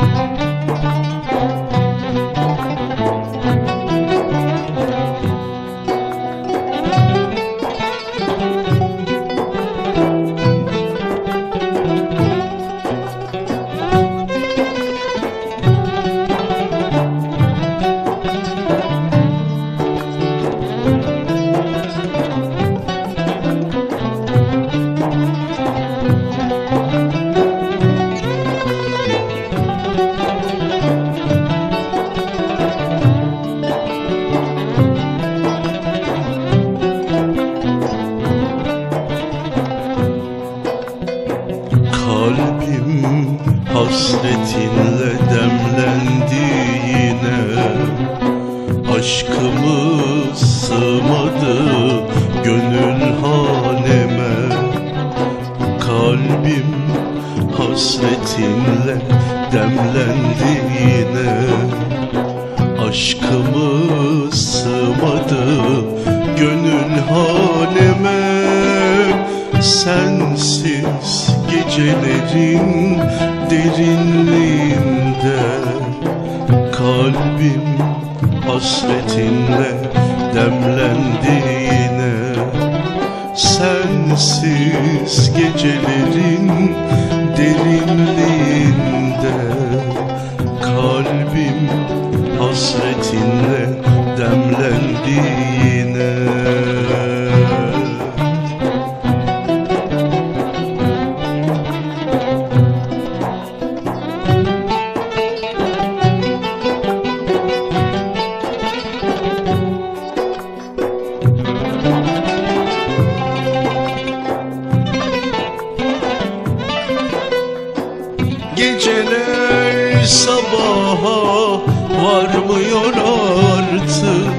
Kalbim hasretinle demlendi yine Aşkımız sığmadı gönül haneme Kalbim hasretinle demlendi yine Aşkımız sığmadı gönül haneme Sensiz gecelerin derinliğinde Kalbim hasretinle demlendi yine. Sensiz gecelerin derinliğinde Geceler sabaha varmıyor artık.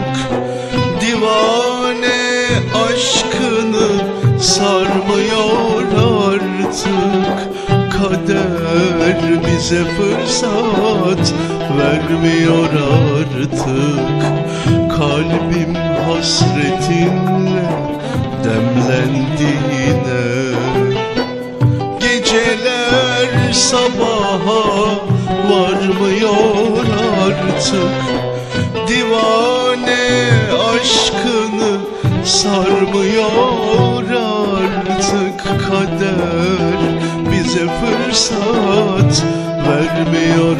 Divane aşkını sarmıyor artık. Kader bize fırsat vermiyor artık. Kalbim hasretinle demlendi yine sabaha varmıyor artık. Divane aşkını sarmıyor artık. Kader bize fırsat vermiyor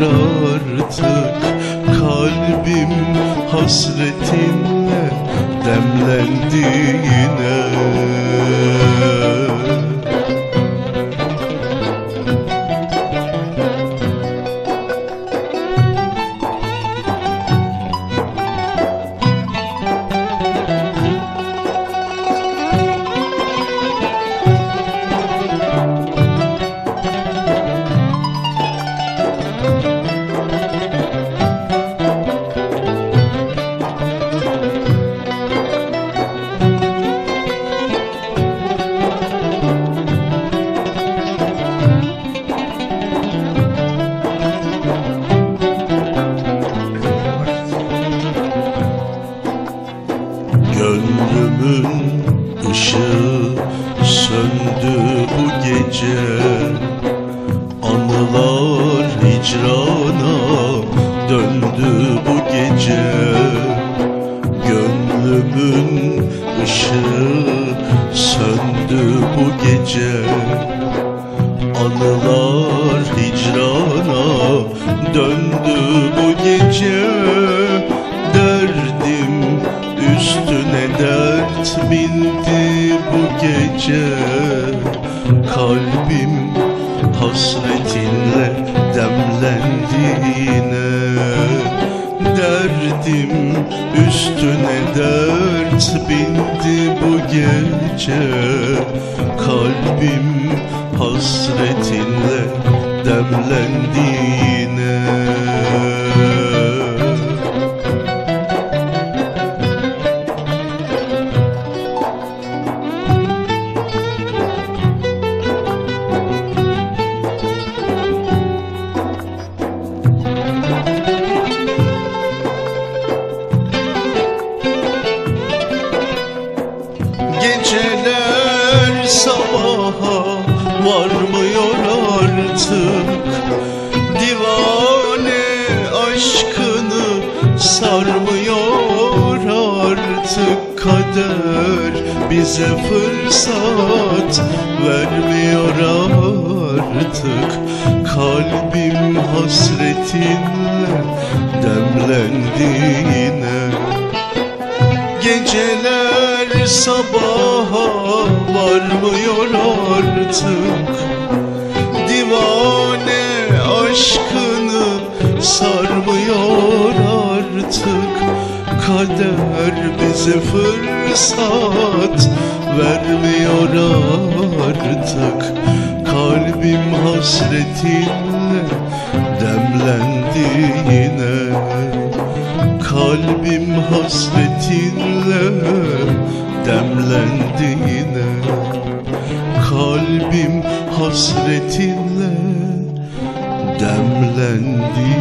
artık. Kalbim hasretinle demlendi yine Gönlümün ışığı söndü bu gece. Anılar hicrana döndü bu gece. Gönlümün ışığı söndü bu gece. Anılar hicrana döndü bu gece gece Kalbim hasretinle demlendi yine Derdim üstüne dert bindi bu gece. Kalbim hasretinle demlendi yetmiyor artık Divane aşkını sarmıyor artık kader. Bize fırsat vermiyor artık. Kalbim hasretinle demlendi yine Geceler sabaha varmıyor artık. Sarmıyor artık. Kader bize fırsat vermiyor artık. Kalbim hasretinle demlendi yine Kalbim hasretinle demlendi yine Kalbim hasretinle hallendi